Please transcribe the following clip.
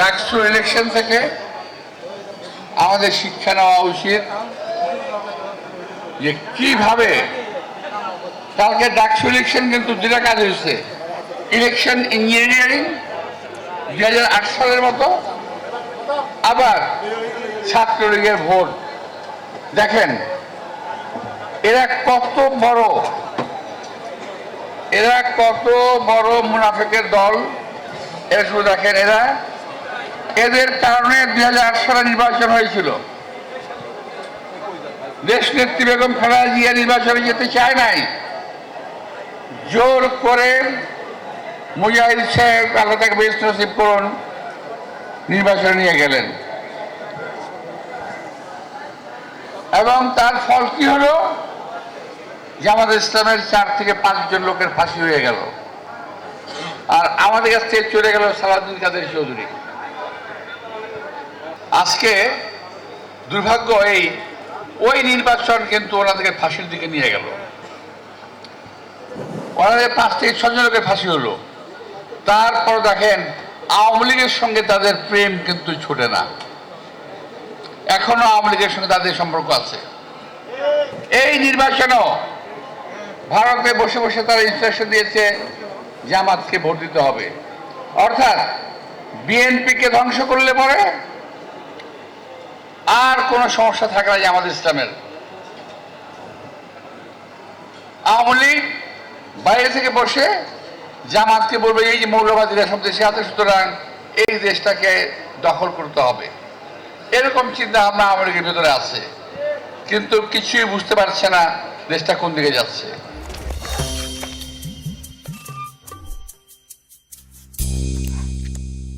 DUCSU election থেকে আমাদের শিক্ষা নেওয়া উচিত যে কীভাবে কালকে ডাকসু ইলেকশন কিন্তু দুটা কাজ হয়েছে। ইলেকশন ইঞ্জিনিয়ারিং দুই হাজার আট সালের মতো, আবার ছাত্রলীগের ভোট। দেখেন, এরা কত বড়, এরা কত বড় মুনাফেকের দল। এরা শুধু দেখেন এরা এদের কারণে দুই হাজার আট সালে নির্বাচন হয়েছিল। দেশ নেত্রী বেগম খালেদা জিয়া নির্বাচনে যেতে চায় নাই। জোর করে মুজাহিদ সাহেব আল্লাহ তাকে বেশ নসিব করুন, নির্বাচনে নিয়ে গেলেন। এবং তার ফল কি হলো? জামাত ইসলামের চার থেকে পাঁচজন লোকের ফাঁসি হয়ে গেল। আর আমাদের কাছ থেকে চলে গেল সালাউদ্দিন কাদের চৌধুরী। আজকে দুর্ভাগ্য এই ওই নির্বাচন কিন্তু ওনাদেরকে ফাঁসির দিকে নিয়ে গেল। ওনাদের পাঁচ থেকে ছজন লোকের ফাঁসি হলো। তারপর দেখেন, আওয়ামী লীগের সঙ্গে তাদের প্রেম কিন্তু ছুটে না। এখনও আওয়ামী লীগের সঙ্গে তাদের সম্পর্ক আছে। এই নির্বাচনও ভারতে বসে বসে তারা ইনস্ট্রাকশন দিয়েছে, জামাতকে ভোট দিতে হবে। অর্থাৎ বিএনপিকে ধ্বংস করলে পরে আর কোনো সমস্যা থাকে না জামাত ইসলামের। আওয়ামী লীগ বাইরে থেকে বসে জামাতকে বলবে, এই যে মৌলবাদীরা সব দেশে আছে, সুতরাং এই দেশটাকে দখল করতে হবে। এরকম চিন্তা ভাবনা আওয়ামী লীগের ভেতরে আছে। কিন্তু কিছুই বুঝতে পারছে না দেশটা কোন দিকে যাচ্ছে।